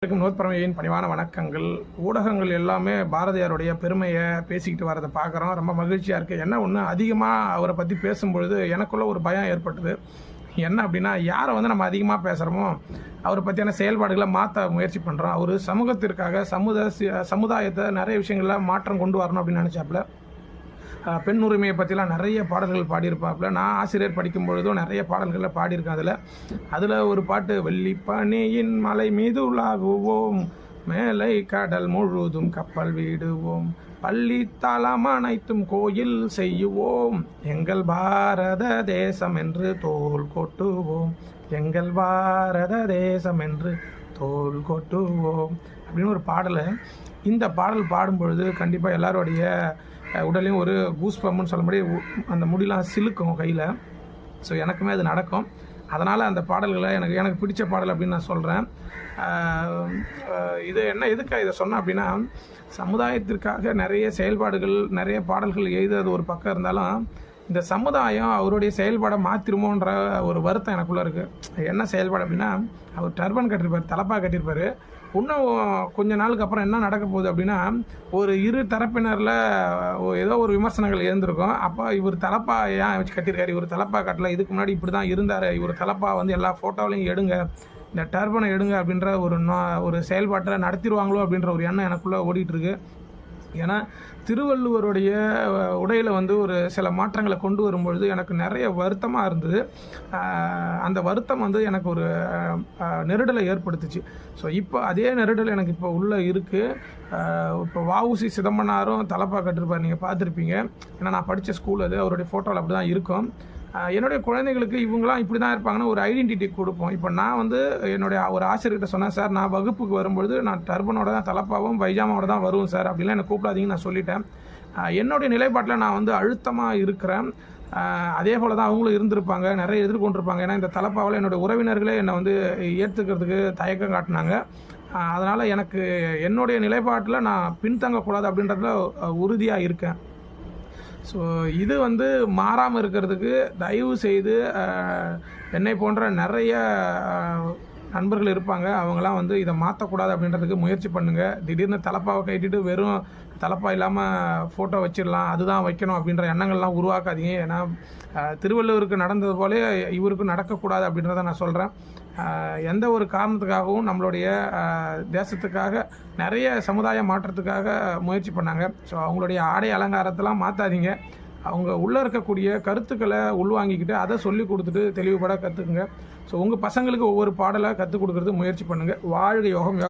அனைவருக்கும் நோத்பரமையின் பணிவான வணக்கங்கள். ஊடகங்கள் எல்லாமே பாரதியாருடைய பெருமையை பேசிக்கிட்டு வரதை பார்க்குறோம். ரொம்ப மகிழ்ச்சியாக இருக்குது என்ன ஒன்று அதிகமாக அவரை பற்றி பேசும்பொழுது எனக்குள்ள ஒரு பயம் ஏற்பட்டது. என்ன அப்படின்னா யாரை வந்து நம்ம அதிகமாக பேசுகிறோமோ அவரை பற்றியான செயல்பாடுகளை மாற்ற முயற்சி பண்ணுறோம் அவர் சமூகத்திற்காக சமுதாய சமுதாயத்தை நிறைய விஷயங்களில் மாற்றம் கொண்டு வரணும் அப்படின்னு நினச்சாப்புல. பெண் உரிமையை பற்றிலாம் நிறைய பாடல்கள் பாடியிருப்பாப்புல. நான் ஆசிரியர் படிக்கும் பொழுதும் நிறைய பாடல்களில் பாடியிருக்கேன் அதில். அதில் ஒரு பாட்டு வெள்ளிப்பனியின் மலை மீது உலாவுவோம் மேலை கடல் முழுதும் கப்பல் விடுவோம் பள்ளி தளம் அனைத்தும் கோயில் செய்யுவோம் எங்கள் பாரத தேசம் என்று தோல் கொட்டுவோம் எங்கள் பாரத தேசம் என்று தோல் கொட்டுவோம் அப்படின்னு ஒரு பாடலை. இந்த பாடல் பாடும் பொழுது கண்டிப்பாக எல்லாருடைய உடலையும் ஒரு கூஸ் பம்புன்னு சொல்ல உ- அந்த முடியெலாம் சிலுக்கும் கையில். ஸோ எனக்குமே அது நடக்கும். அதனால் அந்த பாடல்களை எனக்கு எனக்கு பிடிச்ச பாடல் அப்படின்னு நான் சொல்கிறேன் இது என்ன எதுக்காக இதை சொன்னேன் அப்படின்னா சமுதாயத்திற்காக நிறைய செயல்பாடுகள் நிறைய பாடல்கள் எழுதுறது ஒரு பக்கம் இருந்தாலும் இந்த சமுதாயம் அவருடைய செயல்பாடை மாற்றிருமோன்ற ஒரு வருத்தம் எனக்குள்ளே இருக்குது என்ன செயல்பாடு அப்படின்னா அவர் டர்பன் கட்டியிருப்பார் தலப்பாக கட்டியிருப்பார். இன்னும் கொஞ்ச நாளுக்கு அப்புறம் என்ன நடக்க போகுது அப்படின்னா ஒரு இரு தரப்பினரில் ஏதோ ஒரு விமர்சனங்கள் இருந்திருக்கும் அப்போ இவர் தலப்பா ஏன் வச்சு கட்டியிருக்காரு? இவர் தலப்பா கட்டல இதுக்கு முன்னாடி இப்படி தான் இருந்தார். இவர் தலப்பா வந்து எல்லா ஃபோட்டோவிலையும் எடுங்க இந்த டர்பனை எடுங்க அப்படின்ற ஒரு நா- ஒரு செயல்பாட்டை நடத்திடுவாங்களோ அப்படின்ற ஒரு எண்ணம் எனக்குள்ளே ஓடிட்டுருக்கு ஏன்னா திருவள்ளுவருடைய உடையில் வந்து ஒரு சில மாற்றங்களை கொண்டு வரும்பொழுது எனக்கு நிறைய வருத்தமாக இருந்தது. அந்த வருத்தம் வந்து எனக்கு ஒரு நெருடலை ஏற்படுத்துச்சு. ஸோ இப்போ அதே நெருடல் எனக்கு இப்போ உள்ளே இருக்குது இப்போ வாவுசி சிதம்பரனாரும் தலப்பா கட்டிருப்பார் நீங்கள் பார்த்துருப்பீங்க. ஏன்னா நான் படித்த ஸ்கூல் அது அவருடைய ஃபோட்டோவில் அப்படி தான் இருக்கும். என்னுடைய குழந்தைகளுக்கு இவங்களாம் இப்படி தான் இருப்பாங்கன்னு ஒரு ஐடென்டிட்டி கொடுப்போம். இப்போ நான் வந்து என்னுடைய ஒரு ஆசிரியர்கிட்ட சொன்னேன் சார் நான் வகுப்புக்கு வரும்பொழுது நான் டர்பனோட தான் தலப்பாவும் பைஜாமாவோட தான் வருவோம் சார் அப்படிலாம் என்னை கூப்பிடாதீங்கன்னு நான் சொல்லிட்டேன். என்னுடைய நிலைப்பாட்டில் நான் வந்து அழுத்தமாக இருக்கிறேன். அதே போல் தான் அவங்களும் இருந்திருப்பாங்க நிறைய எதிர்கொண்டிருப்பாங்க. ஏன்னா இந்த தலப்பாவில் என்னுடைய உறவினர்களே என்னை வந்து ஏற்றுக்கிறதுக்கு தயக்கம் காட்டினாங்க. அதனால் எனக்கு என்னுடைய நிலைப்பாட்டில் நான் பின்தங்கக்கூடாது அப்படின்றதுல உறுதியாக இருக்கேன். ஸோ இது வந்து மாறாமல் இருக்கிறதுக்கு தயவு செய்து என்னை போன்ற நிறைய நண்பர்கள் இருப்பாங்க. அவங்களாம் வந்து இதை மாற்றக்கூடாது அப்படின்றதுக்கு முயற்சி பண்ணுங்கள் திடீர்னு தலப்பாவை கட்டிட்டு வெறும் தலப்பா இல்லாமல் ஃபோட்டோ வச்சிடலாம் அதுதான் வைக்கணும் அப்படின்ற எண்ணங்கள்லாம் உருவாக்காதீங்க. ஏன்னா திருவள்ளுவருக்கு நடந்தது போலே இவருக்கும் நடக்கக்கூடாது அப்படின்றத நான் சொல்கிறேன் எந்த ஒரு காரணத்துக்காகவும் நம்மளுடைய தேசத்துக்காக நிறைய சமுதாய மாற்றத்துக்காக முயற்சி பண்ணாங்க. ஸோ அவங்களுடைய ஆடை அலங்காரத்தெல்லாம் மாற்றாதீங்க அவங்க உள்ளே இருக்கக்கூடிய கருத்துக்களை உள்வாங்கிக்கிட்டு அதை சொல்லி கொடுத்துட்டு தெளிவுபட கற்றுக்குங்க ஸோ உங்கள் பசங்களுக்கு ஒவ்வொரு பாடலை கற்றுக் கொடுக்கறது முயற்சி பண்ணுங்கள் வாழ்க யோகம்